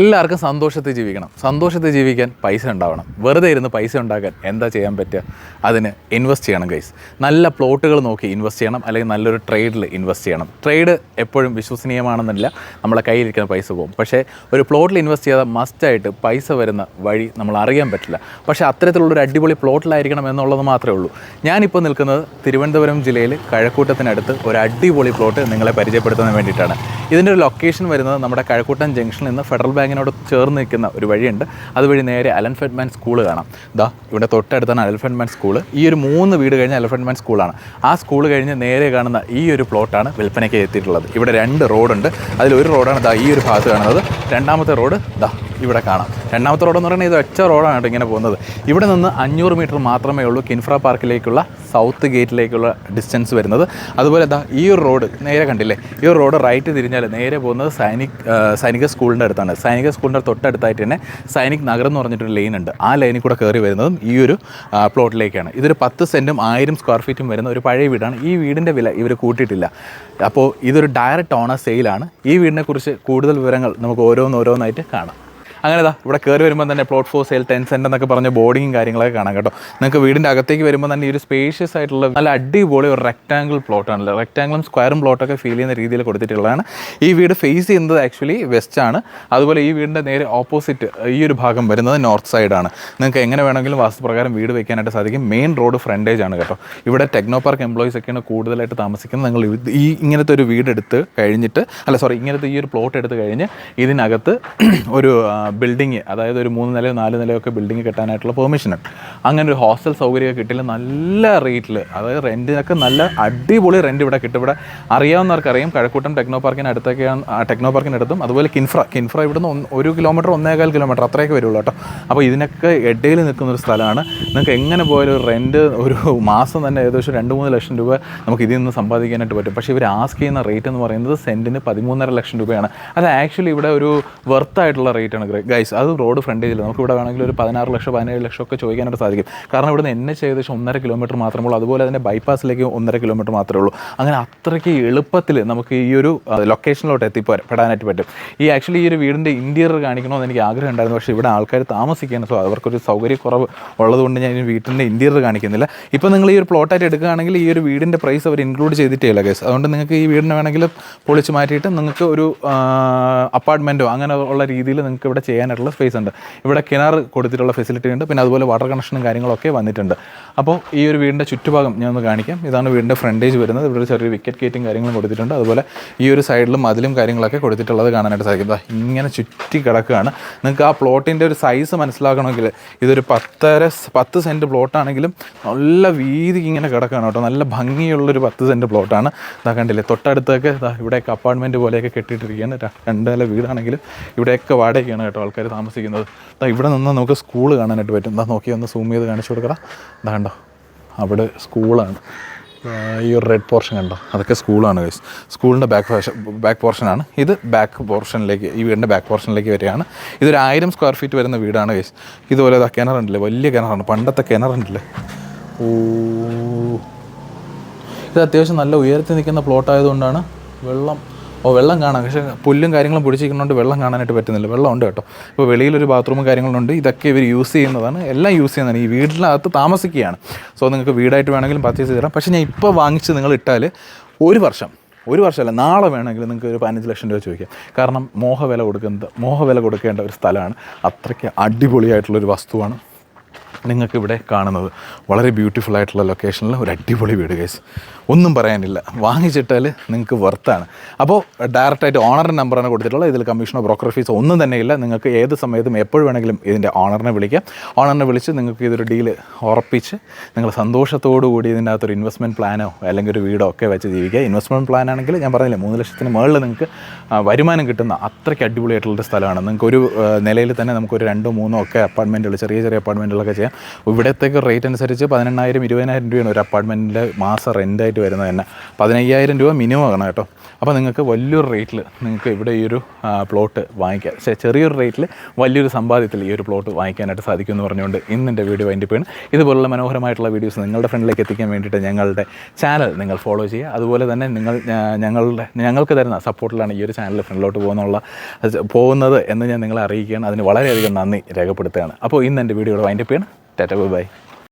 എല്ലാവർക്കും സന്തോഷത്തിൽ ജീവിക്കണം. സന്തോഷത്തിൽ ജീവിക്കാൻ പൈസ ഉണ്ടാവണം. വെറുതെ ഇരുന്ന് പൈസ ഉണ്ടാക്കാൻ എന്താ ചെയ്യാൻ പറ്റുക? അതിന് ഇൻവെസ്റ്റ് ചെയ്യണം ഗൈസ് നല്ല പ്ലോട്ടുകൾ നോക്കി ഇൻവെസ്റ്റ് ചെയ്യണം. അല്ലെങ്കിൽ നല്ലൊരു ട്രേഡിൽ ഇൻവെസ്റ്റ് ചെയ്യണം. ട്രേഡ് എപ്പോഴും വിശ്വസനീയമാണെന്നില്ല. നമ്മളെ കയ്യിലിരിക്കുന്ന പൈസ പോകും. പക്ഷേ ഒരു പ്ലോട്ടിൽ ഇൻവെസ്റ്റ് ചെയ്താൽ മസ്റ്റായിട്ട് പൈസ വരുന്ന വഴി നമ്മൾ അറിയാൻ പറ്റില്ല. പക്ഷേ അത്തരത്തിലുള്ളൊരു അടിപൊളി പ്ലോട്ടിലായിരിക്കണം എന്നുള്ളത് മാത്രമേ ഉള്ളൂ. ഞാനിപ്പോൾ നിൽക്കുന്നത് തിരുവനന്തപുരം ജില്ലയിൽ കഴക്കൂട്ടത്തിനടുത്ത് ഒരു അടിപൊളി പ്ലോട്ട് നിങ്ങളെ പരിചയപ്പെടുത്തുന്നതിന് വേണ്ടിയിട്ടാണ്. ഇതിന്റെ ഒരു ലൊക്കേഷൻ വരുന്നത് നമ്മുടെ കഴക്കൂട്ടം ജംഗ്ഷനിൽ നിന്ന് ഫെഡറൽ ബാങ്കിനോട് ചേർന്ന് നിൽക്കുന്ന ഒരു വഴിയുണ്ട്. അതുവഴി നേരെ അലൻഫെഡ്മാൻ സ്കൂൾ കാണാം. ദാ ഇവിടെ തൊട്ടടുത്താണ് അലൻഫെഡ്മാൻ സ്കൂൾ ഈ ഒരു മൂന്ന് വീട് കഴിഞ്ഞ് അലൻഫെഡ്മാൻ സ്കൂളാണ് ആ സ്കൂൾ കഴിഞ്ഞ് നേരെ കാണുന്ന ഈ ഒരു പ്ലോട്ടാണ് വിൽപ്പനയ്ക്ക് എത്തിയിട്ടുള്ളത്. ഇവിടെ രണ്ട് റോഡുണ്ട്. അതിൽ ഒരു റോഡാണ് ദാ ഈ ഒരു ഭാഗത്ത് കാണുന്നത്. രണ്ടാമത്തെ റോഡ് ദാ ഇവിടെ കാണാം. രണ്ടാമത്തെ റോഡ് എന്ന് പറയുന്നത് ഇത് ഒറ്റ റോഡാണ് ഇങ്ങനെ പോകുന്നത്. ഇവിടെ നിന്ന് അഞ്ഞൂറ് മീറ്റർ മാത്രമേ ഉള്ളൂ കിൻഫ്ര പാർക്കിലേക്കുള്ള സൗത്ത് ഗേറ്റിലേക്കുള്ള ഡിസ്റ്റൻസ് വരുന്നത്. അതുപോലെ എന്താ ഈ ഒരു റോഡ് നേരെ കണ്ടില്ലേ? ഈ ഒരു റോഡ് റൈറ്റ് തിരിഞ്ഞാൽ നേരെ പോകുന്നത് സൈനിക് സൈനിക സ്കൂളിന്റെ അടുത്താണ്. സൈനിക സ്കൂളിന്റെ തൊട്ടടുത്തായിട്ട് തന്നെ സൈനിക് നഗരം എന്ന് പറഞ്ഞിട്ടൊരു ലൈൻ ഉണ്ട്. ആ ലൈനിൽ കൂടെ കയറി വരുന്നതും ഈ ഒരു പ്ലോട്ടിലേക്കാണ് ഇതൊരു പത്ത് സെന്റും ആയിരം സ്ക്വയർ ഫീറ്റും വരുന്ന ഒരു പഴയ വീടാണ്. ഈ വീടിന്റെ വില ഇവർ കൂട്ടിയിട്ടില്ല. അപ്പോൾ ഇതൊരു ഡയറക്റ്റ് ഓണർ സെയിലാണ് ഈ വീടിനെക്കുറിച്ച് കൂടുതൽ വിവരങ്ങൾ നമുക്ക് ഓരോന്നോരോന്നായിട്ട് കാണാം. അങ്ങനെ ഇതാ ഇവിടെ കയറി വരുമ്പോൾ തന്നെ plot for sale ten cent എന്നൊക്കെ പറഞ്ഞ ബോർഡിങ്ങും കാര്യങ്ങളൊക്കെ കാണാം കേട്ടോ. നിങ്ങൾക്ക് വീടിന്റെ അകത്തേക്ക് വരുമ്പോൾ തന്നെ ഈ ഒരു സ്പേഷ്യസ് ആയിട്ടുള്ള നല്ല അടിപൊളി ഒരു റെക്റ്റാങ്കിൾ പ്ലോട്ടാണല്ലോ റെക്റ്റാങ്കിളും സ്ക്വയറും പ്ലോട്ടൊക്കെ ഫീൽ ചെയ്യുന്ന രീതിയിൽ കൊടുത്തിട്ടുള്ളതാണ്. ഈ വീട് ഫേസ് ചെയ്യുന്നത് ആക്ച്വലി വെസ്റ്റ് ആണ്. അതുപോലെ ഈ വീടിന്റെ നേരെ ഓപ്പോസിറ്റ് ഈ ഒരു ഭാഗം വരുന്നത് നോർത്ത് സൈഡാണ് നിങ്ങൾക്ക് എങ്ങനെ വേണമെങ്കിലും വാസ്തുപ്രകാരം വീട് വെക്കാനായിട്ട് സാധിക്കും. മെയിൻ റോഡ് ഫ്രണ്ടേജ് ആണ് കേട്ടോ. ഇവിടെ ടെക്നോ പാർക്ക് എംപ്ലോയീസ് ഒക്കെയാണ് കൂടുതലായിട്ട് താമസിക്കുന്നത്. നിങ്ങൾ ഈ ഇങ്ങനത്തെ ഒരു വീട് എടുത്ത് കഴിഞ്ഞിട്ട് അല്ല സോറി ഇങ്ങനത്തെ ഈ ഒരു പ്ലോട്ട് എടുത്ത് കഴിഞ്ഞ് ഇതിനകത്ത് ഒരു ബിൽഡിങ് അതായത് ഒരു മൂന്ന് നിലയോ നാല് നിലയോ ഒക്കെ ബിൽഡിങ് കെട്ടാനായിട്ടുള്ള പെർമിഷൻ ഉണ്ട്. അങ്ങനെ ഒരു ഹോസ്റ്റൽ സൗകര്യം കിട്ടില്ല നല്ല റേറ്റിൽ അതായത് റെന്റിനൊക്കെ നല്ല അടിപൊളി റെന്റ് ഇവിടെ കിട്ടും. ഇവിടെ അറിയാവുന്നവർക്കറിയാം കഴക്കൂട്ടം ടെക്നോ പാർക്കിന് അടുത്തൊക്കെയാണ് ടെക്നോ പാർക്കിന് അടുത്തും. അതുപോലെ കിൻഫ്ര കിൻഫ്ര ഇവിടുന്ന് ഒരു കിലോമീറ്റർ ഒന്നേകാൽ കിലോമീറ്റർ അത്രയൊക്കെ വരുള്ളൂ കേട്ടോ. അപ്പോൾ ഇതിനൊക്കെ ഇടയിൽ നിൽക്കുന്ന ഒരു സ്ഥലമാണ്. നിങ്ങൾക്ക് എങ്ങനെ പോയാലും ഒരു റെന്റ് ഒരു മാസം തന്നെ ഏകദേശം രണ്ട് മൂന്ന് ലക്ഷം രൂപ നമുക്ക് ഇതിൽ നിന്ന് സമ്പാദിക്കാനായിട്ട് പറ്റും. പക്ഷേ ഇവർ ആസ്ക് ചെയ്യുന്ന റേറ്റ് എന്ന് പറയുന്നത് സെന്റിന് പതിമൂന്നര ലക്ഷം രൂപയാണ്. അത് ആക്ച്വലി ഇവിടെ ഒരു വെർത്ത് ആയിട്ടുള്ള ആണ് ഗൈസ് അത് റോഡ് ഫ്രണ്ടേജിൽ നമുക്ക് ഇവിടെ വേണമെങ്കിൽ ഒരു പതിനാറ് ലക്ഷം പതിനേഴ് ലക്ഷം ഒക്കെ ചോദിക്കാനായിട്ട് സാധിക്കും. കാരണം ഇവിടുന്ന് നിന്ന് എന്നെ ഏകദേശം ഒന്നര കിലോമീറ്റർ മാത്രമേ ഉള്ളൂ. അതുപോലെ തന്നെ ബൈപ്പാസിലേക്ക് ഒന്നര കിലോമീറ്റർ മാത്രമേ ഉള്ളൂ. അങ്ങനെ അത്രയ്ക്ക് എളുപ്പത്തിൽ നമുക്ക് ഈ ഒരു ലൊക്കേഷനിലോട്ട് എത്തിപ്പെടാനായിട്ട് പറ്റും. ഈ ആക്ച്വലി ഈ ഒരു വീടിന്റെ ഇന്റീരിയർ കാണിക്കണമെന്ന് എനിക്ക് ആഗ്രഹം ഉണ്ടായിരുന്നു. പക്ഷേ ഇവിടെ ആൾക്കാർ താമസിക്കാൻ സോ അവർക്കൊരു സൗകര്യക്കുറവ് ഉള്ളതുകൊണ്ട് ഞാൻ ഈ വീട്ടിന്റെ ഇന്റീരിയർ കാണിക്കുന്നില്ല. ഇപ്പോൾ നിങ്ങൾ ഈ ഒരു പ്ലോട്ടായിട്ട് എടുക്കുകയാണെങ്കിൽ ഈ ഒരു വീടിന്റെ പ്രൈസ് അവർ ഇൻക്ലൂഡ് ചെയ്തിട്ടില്ല കേസ് അതുകൊണ്ട് നിങ്ങൾക്ക് ഈ വീടിനെ വേണമെങ്കിൽ പൊളിച്ച് മാറ്റിയിട്ട് നിങ്ങൾക്ക് ഒരു അപ്പാർട്ട്മെന്റോ അങ്ങനെ ഉള്ള രീതിയിൽ നിങ്ങൾക്ക് ഇവിടെ ചെയ്യാനായിട്ടുള്ള സ്പേസ് ഉണ്ട്. ഇവിടെ കിണർ കൊടുത്തിട്ടുള്ള ഫെസിലിറ്റി ഉണ്ട്. പിന്നെ അതുപോലെ വാട്ടർ കണക്ഷനും കാര്യങ്ങളൊക്കെ വന്നിട്ടുണ്ട്. അപ്പോൾ ഈ ഒരു വീടിന്റെ ചുറ്റുഭാഗം ഞാൻ ഒന്ന് കാണിക്കാം. ഇതാണ് വീടിന്റെ ഫ്രണ്ടേജ് വരുന്നത്. ഇവിടെ ഒരു ചെറിയ വിക്കറ്റ് ഗേറ്റും കാര്യങ്ങളും കൊടുത്തിട്ടുണ്ട്. അതുപോലെ ഈ ഒരു സൈഡിലും മതിലും കാര്യങ്ങളൊക്കെ കൊടുത്തിട്ടുള്ളത് കാണാനായിട്ട് സാധിക്കും. ഇങ്ങനെ ചുറ്റി കിടക്കുകയാണ്. നിങ്ങൾക്ക് ആ പ്ലോട്ടിന്റെ ഒരു സൈസ് മനസ്സിലാക്കണമെങ്കിൽ ഇതൊരു പത്തര പത്ത് സെന്റ് പ്ലോട്ടാണെങ്കിലും നല്ല വീതിക്ക് ഇങ്ങനെ കിടക്കുകയാണ് കേട്ടോ. നല്ല ഭംഗിയുള്ളൊരു പത്ത് സെന്റ് പ്ലോട്ടാണ്. ഇതാ കണ്ടില്ലേ തൊട്ടടുത്തൊക്കെ ഇവിടെയൊക്കെ അപ്പാർട്ട്മെന്റ് പോലെയൊക്കെ കെട്ടിയിട്ടിരിക്കുകയാണ്. രണ്ട് നില വീടാണെങ്കിലും ഇവിടെയൊക്കെ വാടകയ്ക്കാണ് കേട്ടോ ആൾക്കാർ താമസിക്കുന്നത്. ഇവിടെ നിന്ന് നമുക്ക് സ്കൂൾ കാണാനായിട്ട് പറ്റും. എന്താ നോക്കി ഒന്ന് സൂം ചെയ്ത് കാണിച്ചു കൊടുക്കണം ഇതാ അവിടെ സ്കൂളാണ്. ഈ ഒരു റെഡ് പോർഷൻ കണ്ടോ? അതൊക്കെ സ്കൂളാണ് ഗൈസ് സ്കൂളിന്റെ ബാക്ക് പോർഷൻ ബാക്ക് പോർഷനാണ് ഇത് ബാക്ക് പോർഷനിലേക്ക് ഈ വീടിന്റെ ബാക്ക് പോർഷനിലേക്ക് വരികയാണ്. ഇതൊരു ആയിരം സ്ക്വയർ ഫീറ്റ് വരുന്ന വീടാണ് ഗൈസ് ഇതുപോലെ ഇതാ കിണറുണ്ടല്ലേ വലിയ കിണറാണ്. പണ്ടത്തെ കിണറുണ്ടല്ലേ ഓ. ഇത് അത്യാവശ്യം നല്ല ഉയരത്തിൽ നിൽക്കുന്ന പ്ലോട്ട് ആയതുകൊണ്ടാണ് വെള്ളം ഓ വെള്ളം കാണാം. പക്ഷേ പുല്ലും കാര്യങ്ങളും പിടിച്ചിരിക്കുന്നതുകൊണ്ട് വെള്ളം കാണാനായിട്ട് പറ്റുന്നില്ല. വെള്ളം ഉണ്ട് കേട്ടോ. ഇപ്പോൾ വെളിയിലൊരു ബാത്റൂമും കാര്യങ്ങളുണ്ട് ഇതൊക്കെ ഇവർ യൂസ് ചെയ്യുന്നതാണ്. എല്ലാം യൂസ് ചെയ്യുന്നതാണ്. ഈ വീട്ടിനകത്ത് താമസിക്കുകയാണ്. സോ നിങ്ങൾക്ക് വീടായിട്ട് വേണമെങ്കിലും പർച്ചേസ് ചെയ്ത് തരാം പക്ഷേ ഞാൻ ഇപ്പോൾ വാങ്ങിച്ച് നിങ്ങൾ ഇട്ടാൽ ഒരു വർഷം ഒരു വർഷമല്ല നാളെ വേണമെങ്കിൽ നിങ്ങൾക്ക് ഒരു പതിനഞ്ച് ലക്ഷം രൂപ ചോദിക്കാം. കാരണം മോഹവില കൊടുക്കുന്നത് മോഹവില കൊടുക്കേണ്ട ഒരു സ്ഥലമാണ്. അത്രയ്ക്ക് അടിപൊളിയായിട്ടുള്ളൊരു വസ്തുവാണ്. നിങ്ങൾക്ക് ഇവിടെ കാണുന്നത്. വളരെ ബ്യൂട്ടിഫുൾ ആയിട്ടുള്ള ലൊക്കേഷനിൽ ഒരു അടിപൊളി വീട് കേസ് ഒന്നും പറയാനില്ല. വാങ്ങിച്ചിട്ടാൽ നിങ്ങൾക്ക് വർത്താണ് അപ്പോൾ ഡയറക്റ്റായിട്ട് ഓണറിന്റെ നമ്പറാണ് കൊടുത്തിട്ടുള്ളത്. ഇതിൽ കമ്മീഷനോ ബ്രോക്കർ ഫീസോ ഒന്നും തന്നെ ഇല്ല നിങ്ങൾക്ക് ഏത് സമയത്തും എപ്പോഴും വേണമെങ്കിലും ഇതിന്റെ ഓണറിനെ വിളിക്കാം. ഓണറിനെ വിളിച്ച് നിങ്ങൾക്ക് ഇതൊരു ഡീൽ ഉറപ്പിച്ച് നിങ്ങൾ സന്തോഷത്തോടു കൂടി ഇതിന്റെ അകത്തൊരു ഇൻവെസ്റ്റ്മെന്റ് പ്ലാനോ അല്ലെങ്കിൽ ഒരു വീടോ ഒക്കെ വെച്ച് ജീവിക്കുക. ഇൻവെസ്റ്റ്മെന്റ് പ്ലാൻ ആണെങ്കിൽ ഞാൻ പറഞ്ഞില്ലേ മൂന്ന് ലക്ഷത്തിന് മുകളിൽ നിങ്ങൾക്ക് വരുമാനം കിട്ടുന്ന അത്രയ്ക്ക് അടിപൊളിയായിട്ടുള്ളൊരു സ്ഥലമാണ്. നിങ്ങൾക്ക് ഒരു നിലയിൽ തന്നെ നമുക്കൊരു രണ്ടോ മൂന്നോ ഒക്കെ അപ്പാർട്ട്മെന്റുകൾ ചെറിയ ചെറിയ അപ്പാർട്ട്മെന്റുകളൊക്കെ ചെയ്യാം. അറിയാം ഇവിടത്തേക്ക് റേറ്റ് അനുസരിച്ച് പതിനെണ്ണായിരം ഇരുപതിനായിരം രൂപയാണ് ഒരു അപ്പാർട്ട്മെന്റിന്റെ മാസം റെന്റായിട്ട് വരുന്നത് തന്നെ. പതിനയ്യായിരം രൂപ മിനിമം ആണ് കേട്ടോ. അപ്പോൾ നിങ്ങൾക്ക് വലിയൊരു റേറ്റിൽ നിങ്ങൾക്ക് ഇവിടെ ഈ ഒരു പ്ലോട്ട് വാങ്ങിക്കാം ചെറിയൊരു റേറ്റിൽ വലിയൊരു സമ്പാദ്യത്തിൽ ഈ ഒരു പ്ലോട്ട് വാങ്ങിക്കാനായിട്ട് സാധിക്കും എന്ന് പറഞ്ഞുകൊണ്ട് ഇന്നെന്റെ വീഡിയോ അതിന്റെ പേണ് ഇതുപോലുള്ള മനോഹരമായിട്ടുള്ള വീഡിയോസ് നിങ്ങളുടെ ഫ്രണ്ടിലേക്ക് എത്തിക്കാൻ വേണ്ടിയിട്ട് ഞങ്ങളുടെ ചാനൽ നിങ്ങൾ ഫോളോ ചെയ്യുക. അതുപോലെ തന്നെ നിങ്ങൾ ഞങ്ങളുടെ ഞങ്ങൾക്ക് തരുന്ന സപ്പോർട്ടിലാണ് ഈ ഒരു ചാനൽ ഫ്രണ്ടിലോട്ട് പോകുന്നുള്ള പോകുന്നത് എന്ന് ഞാൻ നിങ്ങളെ അറിയിക്കുകയാണ്. അതിന് വളരെയധികം നന്ദി രേഖപ്പെടുത്തുകയാണ്. അപ്പോൾ ഇന്ന് എന്റെ വീഡിയോയുടെ വൈൻഡപ്പ് ചെയ്യണം. ടാറ്റ ബൈ